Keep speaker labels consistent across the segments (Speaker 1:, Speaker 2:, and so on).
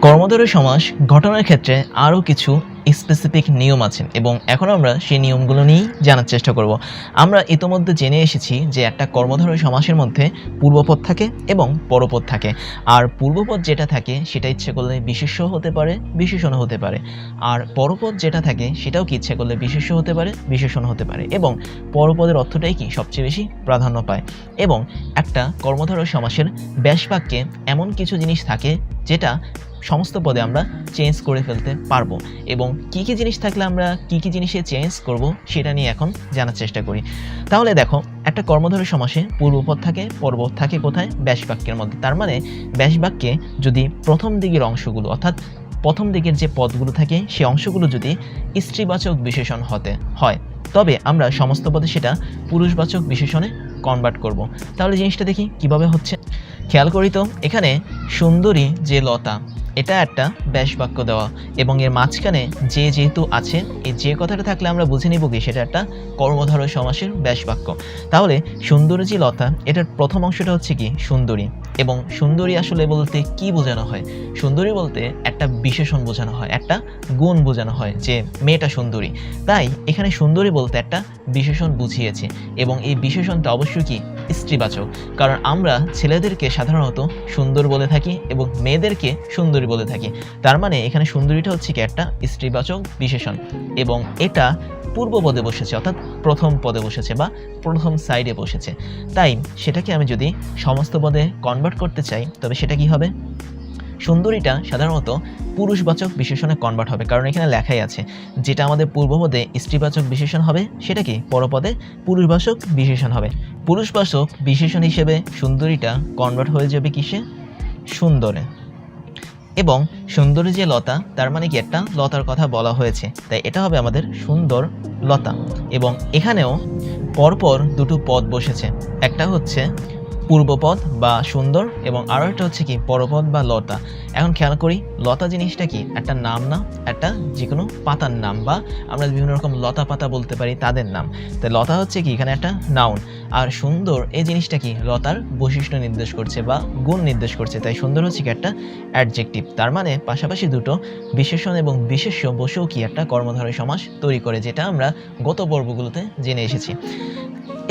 Speaker 1: কর্মধারী সমাস গঠনের ক্ষেত্রে আরও কিছু স্পেসিফিক নিয়ম আছে এবং এখন আমরা সেই নিয়মগুলো নিয়েই জানার চেষ্টা করব। আমরা ইতোমধ্যে জেনে এসেছি যে একটা কর্মধারী সমাসের মধ্যে পূর্বপদ থাকে এবং পরপদ থাকে। আর পূর্বপদ যেটা থাকে সেটা ইচ্ছে করলে বিশেষ্য হতে পারে বিশেষণ হতে পারে। আর পরপদ যেটা থাকে সেটাও কি ইচ্ছে করলে বিশেষ্য হতে পারে বিশেষণ হতে পারে। এবং পরপদের অর্থটাই কি সবচেয়ে বেশি প্রাধান্য পায়? এবং একটা কর্মধারয় সমাসের ব্যাস বাক্যে এমন কিছু জিনিস থাকে যেটা সমস্ত পদে আমরা চেঞ্জ করে ফেলতে পারব। এবং কি কি জিনিস থাকলে আমরা কি কি জিনিসে চেঞ্জ করব সেটা নিয়ে এখন জানার চেষ্টা করি। তাহলে দেখো, একটা কর্মধারী সমাসে পূর্বপদ থাকে পর্বত থাকে কোথায়? ব্যাস বাক্যের মধ্যে। তার মানে ব্যাসবাক্যে যদি প্রথম দিকের অংশগুলো, অর্থাৎ প্রথম দিকের যে পদগুলো থাকে সেই অংশগুলো যদি স্ত্রীবাচক বিশেষণ হতে হয়, তবে আমরা সমস্ত পদে সেটা পুরুষবাচক বিশেষণে কনভার্ট করব। তাহলে জিনিসটা দেখি কীভাবে হচ্ছে। খেয়াল করি তো, এখানে সুন্দরী যে লতা এটা একটা ব্যাস বাক্য দেওয়া। এবং এর মাঝখানে যে যেহেতু আছে, এই যে কথাটা থাকলে আমরা বুঝে নিব কি সেটা একটা কর্মধারয় সমাসের ব্যাস বাক্য। তাহলে সুন্দরী যে লতা, এটার প্রথম অংশটা হচ্ছে কি? সুন্দরী। এবং সুন্দরী আসলে বলতে কি বোঝানো হয়? সুন্দরী বলতে একটা বিশেষণ বোঝানো হয়, একটা গুণ বোঝানো হয় যে মেয়েটা সুন্দরী। তাই এখানে সুন্দরী বলতে একটা বিশেষণ বুঝিয়েছে। এবং এই বিশেষণটা অবশ্যই কি? স্ত্রীবাচক, কারণ আমরা ছেলেদেরকে সাধারণত সুন্দর বলে থাকি এবং মেয়েদেরকে সুন্দরী বলে থাকি। তার মানে এখানে সুন্দরীটা হচ্ছে কি একটা স্ত্রীবাচক বিশেষণ এবং এটা পূর্ব পদে বসেছে, অর্থাৎ প্রথম পদে বসেছে বা প্রথম সাইডে বসেছে। তাই সেটাকে আমি যদি সমস্ত পদে কনভার্ট করতে চাই, তবে সেটা কি হবে? সুন্দরীটা সাধারণত পুরুষবাচক বিশেষণে কনভার্ট হবে। কারণ এখানে লেখাই আছে, যেটা আমাদের পূর্বপদে স্ত্রীবাচক বিশেষণ হবে, সেটা কি? পরপদে পুরুষবাচক বিশেষণ হবে। পুরুষবাচক বিশেষণ হিসেবে সুন্দরীটা কনভার্ট হয়ে যাবে কিসে? সুন্দরে। এবং সুন্দরী যে লতা, তার মানে কি একটা? লতার কথা বলা হয়েছে। তাই এটা হবে আমাদের সুন্দর লতা। এবং এখানেও পরপর দুটো পদ বসেছে। একটা হচ্ছে পূর্বপদ বা সুন্দর এবং আরও একটা হচ্ছে কি পরপদ বা লতা। এখন খেয়াল করি, লতা জিনিসটা কি? একটা নাম না, একটা যে কোনো পাতার নাম বা আমরা বিভিন্ন রকম লতা পাতা বলতে পারি তাদের নাম। তাই লতা হচ্ছে কি? এখানে একটা নাউন আর সুন্দর, এই জিনিসটা কি? লতার বৈশিষ্ট্য নির্দেশ করছে বা গুণ নির্দেশ করছে। তাই সুন্দর হচ্ছে কি একটা অ্যাডজেক্টিভ তার মানে পাশাপাশি দুটো বিশেষণ এবং বিশেষ্য বসেও কি একটা কর্মধারয় সমাস তৈরি করে, যেটা আমরা গত পর্বগুলোতে জেনে এসেছি।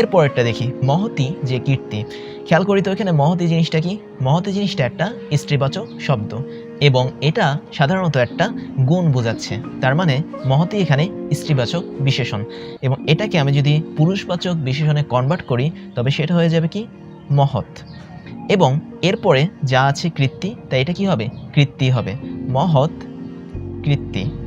Speaker 1: এরপরেরটা দেখি, মহতি যে কীর্তি। খেয়াল করি তো এখানে মহতি জিনিসটা কি? মহতি জিনিসটা একটা স্ত্রীবাচক শব্দ এবং এটা সাধারণত একটা গুণ বোঝাচ্ছে। তার মানে মহতি এখানে স্ত্রীবাচক বিশেষণ এবং এটাকে আমি যদি পুরুষবাচক বিশেষণে কনভার্ট করি, তবে সেটা হয়ে যাবে কি? মহৎ। এবং এরপরে যা আছে কৃত্তি তাই এটা কি হবে? কৃত্তি হবে। মহৎ কৃত্তি।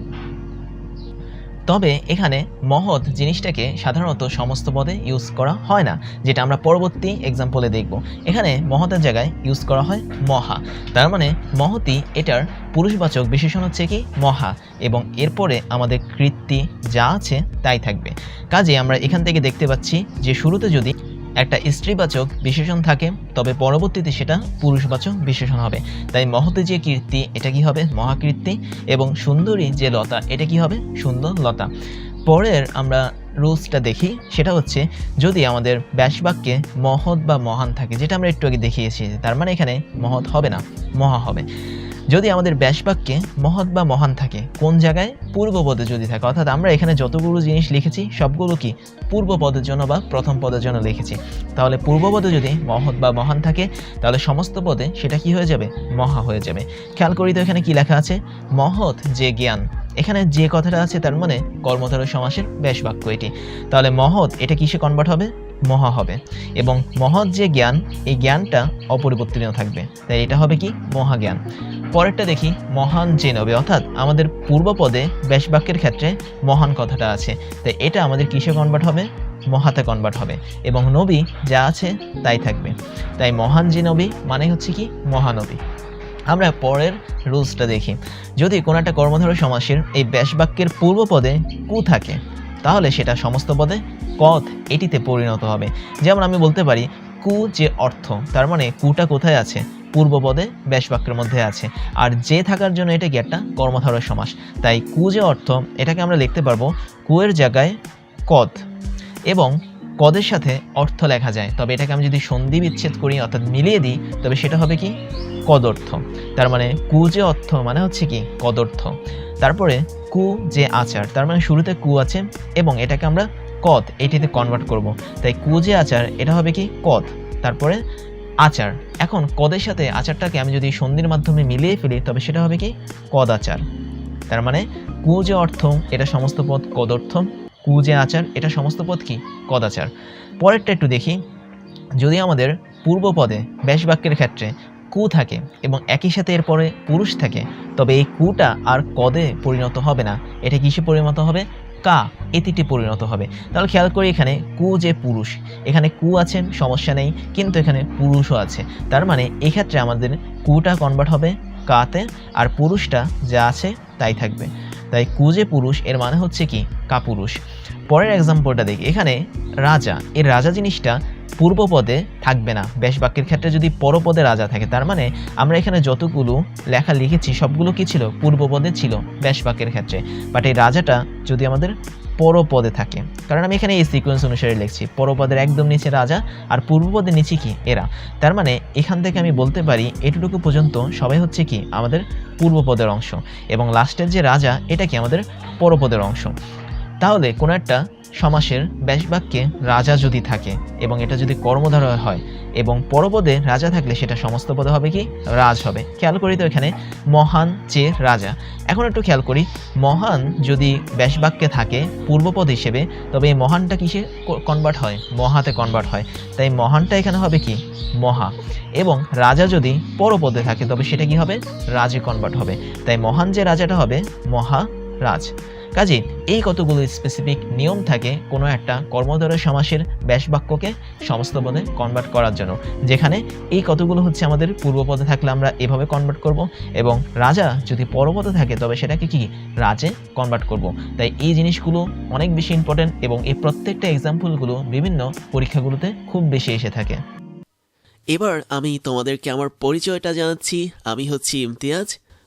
Speaker 1: তবে এখানে মহৎ জিনিসটাকে সাধারণত সমস্ত পদে ইউজ করা হয় না, যেটা আমরা পরবর্তী এক্সাম্পলে দেখব। এখানে মহতের জায়গায় ইউজ করা হয় মহা। তার মানে মহতি এটার পুরুষবাচক বিশেষণ হচ্ছে কি? মহা। এবং এরপরে আমাদের কৃত্তি যা আছে তাই থাকবে। কাজে আমরা এখান থেকে দেখতে পাচ্ছি যে শুরুতে যদি একটা স্ত্রীবাচক বিশেষণ থাকে, তবে পরবর্তীতে সেটা পুরুষবাচক বিশেষণ হবে। তাই মহতে যে কীর্তি এটা কি হবে? মহাকীর্তি। এবং সুন্দরী যে লতা, এটা কি হবে? সুন্দর লতা। পরের আমরা রুলসটা দেখি, সেটা হচ্ছে যদি আমাদের ব্যাসবাক্যে মহৎ বা মহান থাকে, যেটা আমরা একটু আগে দেখিয়েছি, তার মানে এখানে মহৎ হবে না, মহা হবে। যদি আমাদের ব্যাসবাক্যে মহৎ বা মহান থাকে, কোন জায়গায়? পূর্বপদে যদি থাকে। অর্থাৎ আমরা এখানে যতগুলো জিনিস লিখেছি, সবগুলো কি? পূর্ব পদের জন্য বা প্রথম পদের জন্য লিখেছি। তাহলে পূর্বপদে যদি মহৎ বা মহান থাকে, তাহলে সমস্ত পদে সেটা কি হয়ে যাবে? মহা হয়ে যাবে। খেয়াল করি তো এখানে কি লেখা আছে? মহৎ যে জ্ঞান। এখানে যে কথাটা আছে তার মানে কর্মধারয় সমাসের ব্যাস বাক্য এটি। তাহলে মহৎ এটা কিসে কনভার্ট হবে? মহা হবে। এবং মহৎ যে জ্ঞান, এই জ্ঞানটা অপরিবর্তনীয় থাকবে। তাই এটা হবে কি? মহাজ্ঞান। পরেরটা দেখি, মহান যে অর্থাৎ আমাদের পূর্বপদে ব্যাসবাক্যের ক্ষেত্রে মহান কথাটা আছে। তাই এটা আমাদের কিসে কনভার্ট হবে? মহাতে কনভার্ট হবে। এবং নবী যা আছে, তাই থাকবে। তাই মহান যে নবী মানে হচ্ছে কি? মহানবী। আমরা পরের রুলসটা দেখি। যদি কোনো একটা কর্মধারয় সমাসের এই ব্যাসবাক্যের পূর্ব পদে কু থাকে, তাহলে সেটা সমস্ত পদে কথ এটিতে পরিণত হবে। যেমন আমি বলতে পারি কু যে অর্থ, তার মানে কুটা কোথায় আছে? পূর্ব পদে ব্যাসবাক্যের মধ্যে আছে। আর যে থাকার জন্য এটা কি একটা কর্মধারয় সমাস। তাই কু যে অর্থ, এটাকে আমরা লিখতে পারব কুয়ের জায়গায় কদ। এবং কদের সাথে অর্থ লেখা যায়। তবে এটাকে আমি যদি সন্ধি বিচ্ছেদ করি, অর্থাৎ মিলিয়ে দিই, তবে সেটা হবে কি? কদর্থ। তার মানে কু যে অর্থ মানে হচ্ছে কি? কদর্থ। তারপরে কু যে আচার, তার মানে শুরুতে কু আছে, এবং এটাকে আমরা কদ এটিতে কনভার্ট করব। তাই কু যে আচার, এটা হবে কি কদ তারপরে আচার। এখন কদের সাথে আচারটাকে আমি যদি সন্ধির মাধ্যমে মিলিয়ে ফেলি, তবে সেটা হবে কি কদ আচার। তার মানে কু যে অর্থ, এটা সমস্ত পদ কদর্থ কু যে আচার, এটা সমস্ত পদ কি? কদাচার পরেরটা একটু দেখি। যদি আমাদের পূর্বপদে ব্যাস বাক্যের ক্ষেত্রে কু থাকে এবং একই সাথে এরপরে পুরুষ থাকে, তবে এই কুটা আর কদে পরিণত হবে না। এটা কিসে পরিণত হবে? কা এতিটি পরিণত হবে। তাহলে খেয়াল করি এখানে কু যে পুরুষ। এখানে কু আছেন, সমস্যা নেই, কিন্তু এখানে পুরুষও আছে। তার মানে এক্ষেত্রে আমাদের কুটা কনভার্ট হবে কাতে, আর পুরুষটা যা আছে তাই থাকবে। তাই কু যে পুরুষ, এর মানে হচ্ছে কি? কাপুরুষ। পরের এক্সাম্পলটা দেখি। এখানে রাজা। এর রাজা জিনিসটা পূর্বপদে থাকবে না। ব্যাস বাক্যের ক্ষেত্রে যদি পরপদে রাজা থাকে, তার মানে আমরা এখানে যতগুলো লেখা লিখেছি, সবগুলো কি ছিল? পূর্বপদে ছিল ব্যাস বাক্যের ক্ষেত্রে। বাট এই রাজাটা যদি আমাদের পরপদে থাকে, কারণ আমি এখানে এই সিকোয়েন্স অনুসারে লিখছি, পরপদের একদম নিচে রাজা আর পূর্বপদের নিচে কি? এরা। তার মানে এখান থেকে আমি বলতে পারি, এটুকু পর্যন্ত সবাই হচ্ছে কি? আমাদের পূর্বপদের অংশ এবং লাস্টের যে রাজা, এটা কি আমাদের পরপদের অংশ? তাহলে কোনো একটা সমাসের ব্যাস বাক্যে রাজা যদি থাকে এবং এটা যদি কর্মধারয় হয় এবং পরপদে রাজা থাকলে সেটা সমস্ত পদে হবে কি? রাজ হবে। খেয়াল করি তো এখানে মহান যে রাজা। এখন একটু খেয়াল করি, মহান যদি ব্যাস বাক্যে থাকে পূর্বপদ হিসেবে, তবে এই মহানটা কিসে কনভার্ট হয়? মহাতে কনভার্ট হয়। তাই মহানটা এখানে হবে কি? মহা। এবং রাজা যদি পরপদে থাকে, তবে সেটা কি হবে? রাজে কনভার্ট হবে। তাই মহান যে রাজাটা হবে মহারাজ কাজে, এই কতগুলো স্পেসিফিক নিয়ম থাকে কোনো একটা কর্মধারয় সমাসের ব্যাস বাক্যকে সমস্ত পদে কনভার্ট করার জন্য। যেখানে এই কতগুলো হচ্ছে আমাদের পূর্বপদে থাকলে আমরা এভাবে কনভার্ট করব এবং রাজা যদি পরপদে থাকে তবে সেটাকে কি? রাজে কনভার্ট করব। তাই এই জিনিসগুলো অনেক বেশি ইম্পর্টেন্ট এবং এই প্রত্যেকটা এক্সাম্পলগুলো বিভিন্ন পরীক্ষাগুলোতে খুব বেশি এসে থাকে।
Speaker 2: এবার আমি তোমাদেরকে আমার পরিচয়টা জানাচ্ছি। আমি হচ্ছি ইমতিয়াজ।